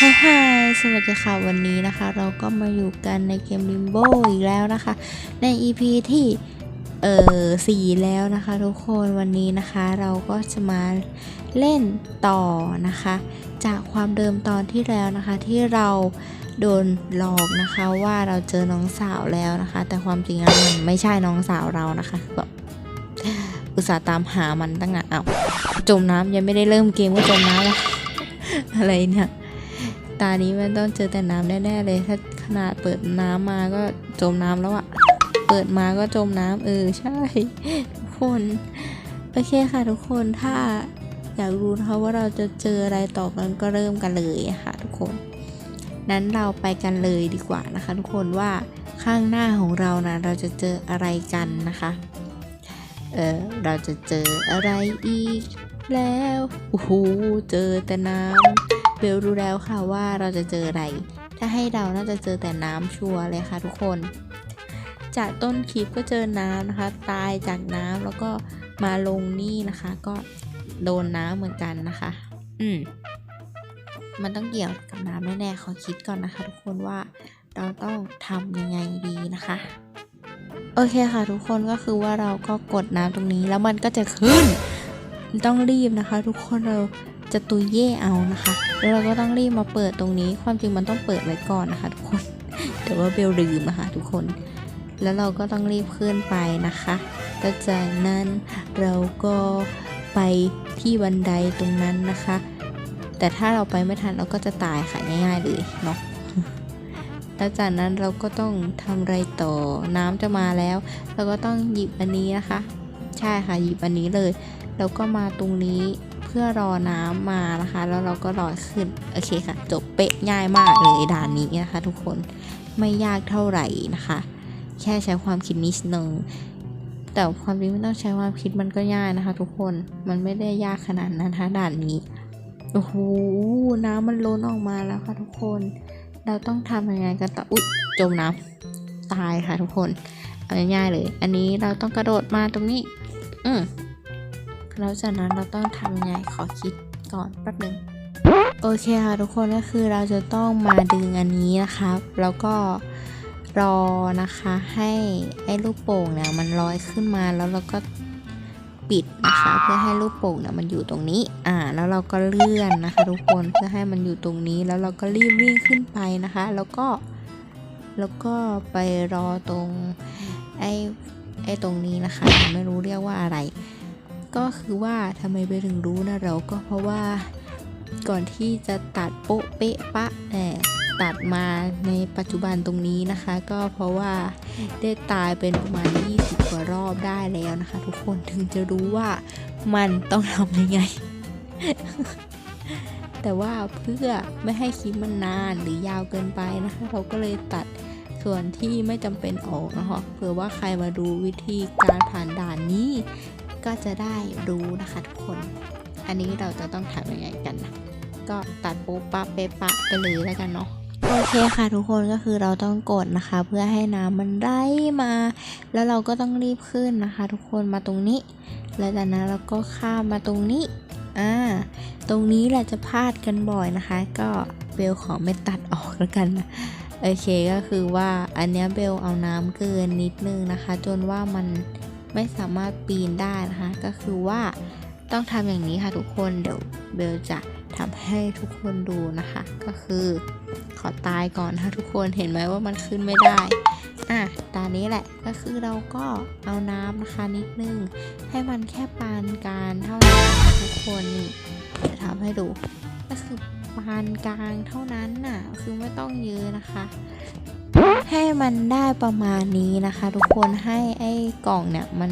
ฮ่าฮ่าสวัสดีค่ะวันนี้นะคะ เราก็มาอยู่กันในเกม Limbo อีกแล้วนะคะ ใน EP ที่เอ่อสี่แล้วนะคะทุกคนวันนี้นะคะเราก็จะมาเล่นต่อนะคะ จากความเดิมตอนที่แล้วนะคะที่เราโดนหลอกนะคะว่าเราเจอน้องสาวแล้วนะคะ แต่ความจริงแล้วมันไม่ใช่น้องสาวเรานะคะแบบอุตส่าห์ตามหามันตั้งนานอ้าวจมน้ำยังไม่ได้เริ่มเกมก็จมน้ำแล้วอะไรเนี่ย ตานี้มันต้องเจอแต่น้ำแน่ๆเลย ถ้าขนาดเปิดน้ำมาก็จมน้ำแล้วอะเปิดมาก็จมน้ำเออใช่ทุกคนโอเคค่ะทุกคนถ้าอยากรู้นะคะว่าเราจะเจออะไรต่อกันก็เริ่มกันเลยค่ะทุกคน นั้นเราไปกันเลยดีกว่านะคะ ทุกคนว่าข้างหน้าของเรานะเราจะเจออะไรกันนะคะ เออเราจะเจออะไรอีกแล้วโอ้โหเจอแต่น้ำ เบลรู้แล้วค่ะว่าเราจะเจออะไร ถ้าให้เราน่าจะเจอแต่น้ำชัวร์เลยค่ะทุกคน จากต้นคลิปก็เจอน้ำนะคะ ตายจากน้ำแล้วก็มาลงนี่นะคะ ก็โดนน้ำเหมือนกันนะคะ อืมมันต้องเกี่ยวกับน้ำแน่ๆขอคิดก่อนนะคะ ทุกคนว่าเราต้องทำยังไงดีนะคะ โอเคค่ะทุกคนก็คือว่าเราก็กดน้ำตรงนี้แล้วมันก็จะขึ้น ต้องรีบนะคะ ทุกคนเรา จะตุยเย่เอานะคะ แล้วเราก็ต้องรีบมาเปิดตรงนี้ ความจริงมันต้องเปิดไว้ก่อนนะคะ ทุกคน แต่ว่าเบลลืมนะคะทุกคน แล้วเราก็ต้องรีบขึ้นไปนะคะแล้วจากนั้นเราก็ไปที่บันไดตรงนั้นนะคะ แต่ถ้าเราไปไม่ทันเราก็จะตายค่ะง่ายๆเลยเนาะแล้วจากนั้นเราก็ต้องทำอะไรต่อน้ำจะมาแล้ว เราก็ต้องหยิบอันนี้นะคะ ใช่ค่ะหยิบอันนี้เลย แล้วก็มาตรงนี้ พื่อรอน้ำมานะคะ แล้วเราก็รอขึ้น โอเคค่ะ จบเป๊ะง่ายมากเลยด่านนี้นะคะ ทุกคนไม่ยากเท่าไหร่นะคะ แค่ใช้ความคิดนิดนึงแต่ความจริงไม่ต้องใช้ความคิดมันก็ง่ายนะคะ ทุกคนมันไม่ได้ยากขนาดนั้นนะคะด่านนี้โอ้โหน้ำมันล้นออกมาแล้วค่ะทุกคน เราต้องทำยังไงกันต่ออุ๊ยจมน้ำตายค่ะทุกคนเอาง่ายๆเลย อันนี้เราต้องกระโดดมาตรงนี้ อืม แล้วจากนั้นเราต้องทำยังไงขอคิดก่อนแป๊บหนึ่งโอเคค่ะทุกคนก็คือเราจะต้องมาดึงอันนี้นะคะแล้วก็รอนะคะให้ไอ้ลูกโป่งเนี่ยมันลอยขึ้นมาแล้วเราก็ปิดนะคะเพื่อให้ลูกโป่งเนี่ยมันอยู่ตรงนี้ อ่า แล้วเราก็เลื่อนนะคะ ทุกคนเพื่อให้มันอยู่ตรงนี้ แล้วเราก็รีบวิ่งขึ้นไปนะคะ แล้วก็แล้วก็ไปรอตรงไอ้ไอ้ตรงนี้นะคะ ไม่รู้เรียกว่าอะไร ก็คือว่าทำไมไปถึงรู้นะเราก็เพราะว่าก่อนที่จะตัดโป๊ะเป๊ะปะแหมตัดมาในปัจจุบันตรงนี้นะคะ ก็เพราะว่าได้ตายเป็นประมาณ 20 กว่ารอบได้แล้วนะคะ ทุกคนถึงจะรู้ว่ามันต้องทำยังไง แต่ว่าเพื่อไม่ให้คลิปมันนานหรือยาวเกินไปนะคะ เราก็เลยตัดส่วนที่ไม่จำเป็นออกนะคะเผื่อว่าใครมาดูวิธีการผ่านด่านนี้ ก็จะได้รู้นะคะทุกคน อันนี้เราจะต้องทำยังไงกันนะ ก็ตัดปุ๊บปั๊บเป๊ะปะไปเลยแล้วกันเนาะ โอเคค่ะทุกคนก็คือเราต้องกดนะคะ เพื่อให้น้ำมันไหลมา แล้วเราก็ต้องรีบขึ้นนะคะ ทุกคนมาตรงนี้ แล้วจากนั้นเราก็ข้ามมาตรงนี้ อ่า ตรงนี้แหละจะพลาดกันบ่อยนะคะ ก็เบลขอไม่ตัดออกแล้วกันนะโอเคก็คือว่าอันเนี้ยเบลเอาน้ำเกินนิดนึงนะคะ จนว่ามัน ไม่สามารถปีนได้นะคะ ก็คือว่าต้องทำอย่างนี้ค่ะทุกคนเดี๋ยวเบลจะทำให้ทุกคนดูนะคะ ก็คือขอตายก่อนนะคะทุกคนเห็นไหมว่ามันขึ้นไม่ได้อะตานี้แหละก็คือเราก็เอาน้ำนะคะนิดนึง ให้มันแค่ปานกลางเท่านั้นนะคะทุกคนนี่จะทำให้ดู ก็คือปานกลางเท่านั้นน่ะ คือไม่ต้องเยอะนะคะ ให้มันได้ประมาณนี้นะคะ ทุกคนให้ไอ้กล่องเนี่ยมัน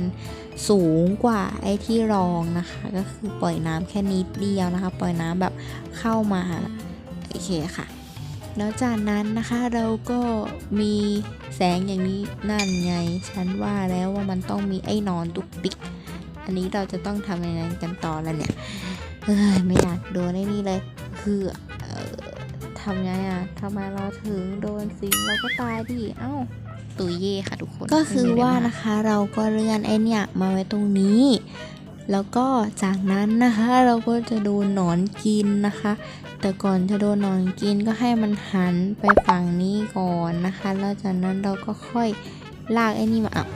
สูงกว่าไอ้ที่รองนะคะ ก็คือปล่อยน้ำแค่นิดเดียวนะคะ ปล่อยน้ำแบบเข้ามาโอเคค่ะ แล้วจากนั้นนะคะเราก็มีแสงอย่างนี้นั่นไงฉันว่าแล้วว่ามันต้องมีไอ้นอนตุกติก อันนี้เราจะต้องทำยังไงกันต่อแล้วเนี่ยเอ้ยไม่อยากโดนไอ้นี่เลยคือเอ่อ ทำไงอะทำไมเราถึงโดนสิงเราก็ตายดิเอ้าตุยเย่ค่ะทุกคน ก็คือว่านะคะเราก็เลื่อนไอเนี่ยมาไว้ตรงนี้ แล้วก็จากนั้นนะคะเราก็จะโดนหนอนกินนะคะ แต่ก่อนจะโดนหนอนกินก็ให้มันหันไปฝั่งนี้ก่อนนะคะ แล้วจากนั้นเราก็ค่อยลากไอ้นี่มาอะ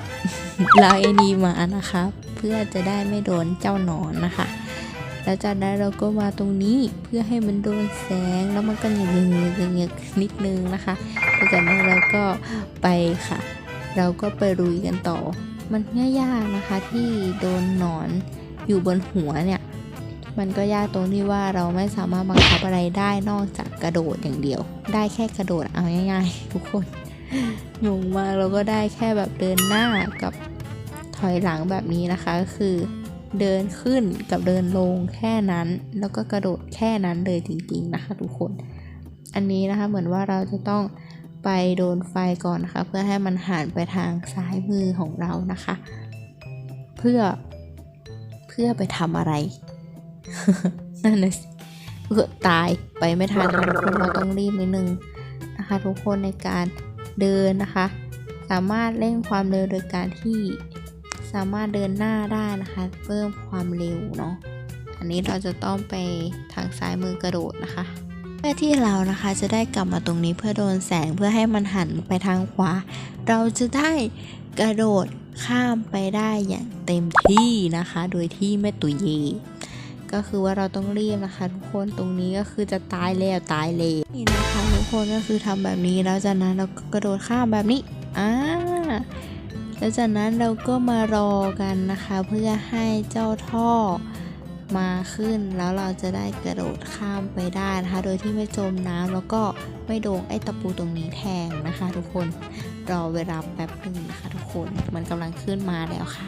ลากไอ้นี่มานะคะ เพื่อจะได้ไม่โดนเจ้าหนอนนะคะ แล้วจากนั้นเราก็มาตรงนี้เพื่อให้มันโดนแสงแล้วมันก็เหงือกเงือกเงือกนิดนึงนะคะแล้วจากนั้นเราก็ไปค่ะ เราก็ไปรุยกันต่อ มันง่ายยากนะคะที่โดนหนอนอยู่บนหัวเนี่ย มันก็ยากตรงที่ว่าเราไม่สามารถบังคับอะไรได้นอกจากกระโดดอย่างเดียว ได้แค่กระโดดเอาง่ายๆ ทุกคนงงมากเราก็ได้แค่แบบเดินหน้ากับถอยหลังแบบนี้นะคะก็คือ เดินขึ้นกับเดินลงแค่นั้น แล้วก็กระโดดแค่นั้นเลยจริงๆนะคะทุกคน อันนี้นะคะเหมือนว่าเราจะต้องไปโดนไฟก่อนนะคะ เพื่อให้มันหันไปทางซ้ายมือของเรานะคะ เพื่อเพื่อไปทำอะไรนั่นนะสิเออตายไปไม่ทันทุกคนเราต้องรีบนิดนึงนะคะ ทุกคนในการเดินนะคะ สามารถเร่งความเร็วโดยการที่ สามารถเดินหน้าได้นะคะ เพิ่มความเร็วเนาะอันนี้เราจะต้องไปทางซ้ายมือกระโดดนะคะ เพื่อที่เรานะคะจะได้กลับมาตรงนี้เพื่อโดนแสงเพื่อให้มันหันไปทางขวา เราจะได้กระโดดข้ามไปได้อย่างเต็มที่นะคะ โดยที่ไม่ตุยเยก็คือว่าเราต้องรีบนะคะ ทุกคนตรงนี้ก็คือจะตายแล้วตายเลยนี่นะคะทุกคนก็คือทำแบบนี้แล้วจากนั้นเราก็กระโดดข้ามแบบนี้อ่า แล้วจากนั้นเราก็มารอกันนะคะ เพื่อให้เจ้าท่อมาขึ้นแล้วเราจะได้กระโดดข้ามไปได้นะคะ โดยที่ไม่จมน้ำแล้วก็ไม่โดนไอ้ตะปูตรงนี้แทงนะคะ ทุกคนรอเวลาแป๊บหนึงนะคะทุกคนมันกำลังขึ้นมาแล้วค่ะ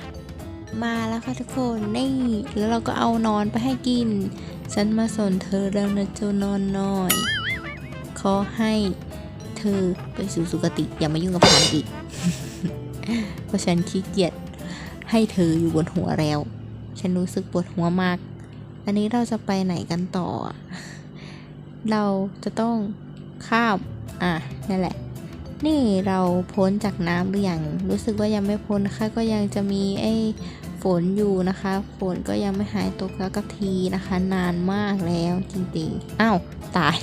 มาแล้วค่ะทุกคนนี่แล้วเราก็เอานอนไปให้กิน ฉันมาสนเธอแล้วนะเจ้านอนน้อย ขอให้เธอไปสู่สุคติอย่ามายุ่งกับฉันอีก เพราะฉันขี้เกียจให้เธออยู่บนหัวแล้ว ฉันรู้สึกปวดหัวมาก อันนี้เราจะไปไหนกันต่อ เราจะต้องข้าม อะ นั่นแหละ นี่เราพ้นจากน้ำหรือยัง รู้สึกว่ายังไม่พ้นนะคะ ก็ยังจะมีไอ้ฝนอยู่นะคะ ฝนก็ยังไม่หายตกแล้วก็ทีนะคะ นานมากแล้วจริงๆ อ้าว ตาย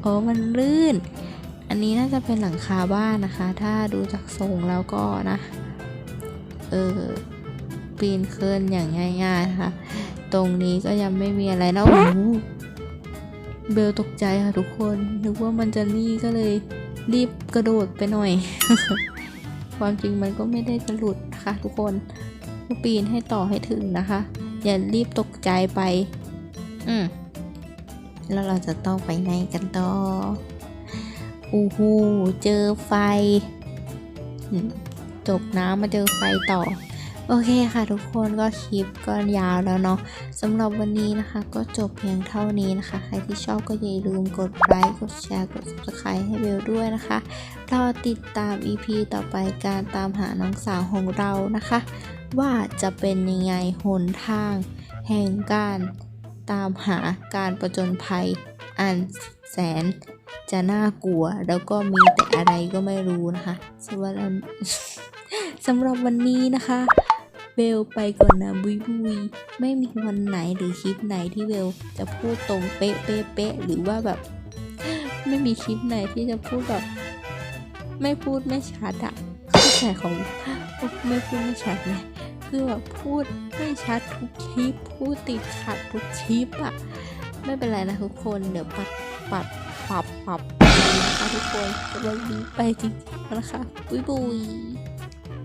โอ้มันลื่น อันนี้น่าจะเป็นหลังคาบ้านนะคะ ถ้าดูจากทรงแล้วก็นะ เออปีนขึ้นอย่างง่ายๆนะคะ ตรงนี้ก็ยังไม่มีอะไรนะโอ้โหเบลตกใจค่ะทุกคน นึกว่ามันจะนี่ก็เลยรีบกระโดดไปหน่อย ความจริงมันก็ไม่ได้จะหลุดนะคะทุกคนก็ปีนให้ต่อให้ถึงนะคะ อย่ารีบตกใจไป อืมแล้วเราจะต้องไปไหนกันต่อ อ้โหเจอไฟ จบน้ำมาเจอไฟต่อ โอเคค่ะทุกคนก็คลิปก็ยาวแล้วเนาะสำหรับวันนี้นะคะ ก็จบเพียงเท่านี้นะคะ ใครที่ชอบก็อย่าลืมกดไลค์กดแชร์กด subscribe ให้เบลด้วยนะคะรอติดตาม EP ต่อไปการตามหาน้องสาวของเรานะคะ ว่าจะเป็นยังไงหนทาง แห่งการตามหาการประจนภัย อันแสนจะน่ากลัว แล้วก็มีแต่อะไรก็ไม่รู้นะคะสำหรับสำหรับวันนี้นะคะ เบลไปก่อนนะบุยบุยไม่มีวันไหนหรือคลิปไหนที่เบลจะพูดตรงเป๊ะเป๊ะเป๊ะหรือว่าแบบ ไม่มีคลิปไหนที่จะพูดแบบ ไม่พูดไม่ชัดอะเข้าใจของไม่พูดไม่ชัดไงคือแบบพูดไม่ชัดทุกคลิปพูดติดขัดทุกคลิปอะ ไม่เป็นไรนะทุกคน เดี๋ยวปัดปัดปับปับนะคะทุกคนสำหรับวันนี้ไปจริงๆแล้วนะคะบุยบุย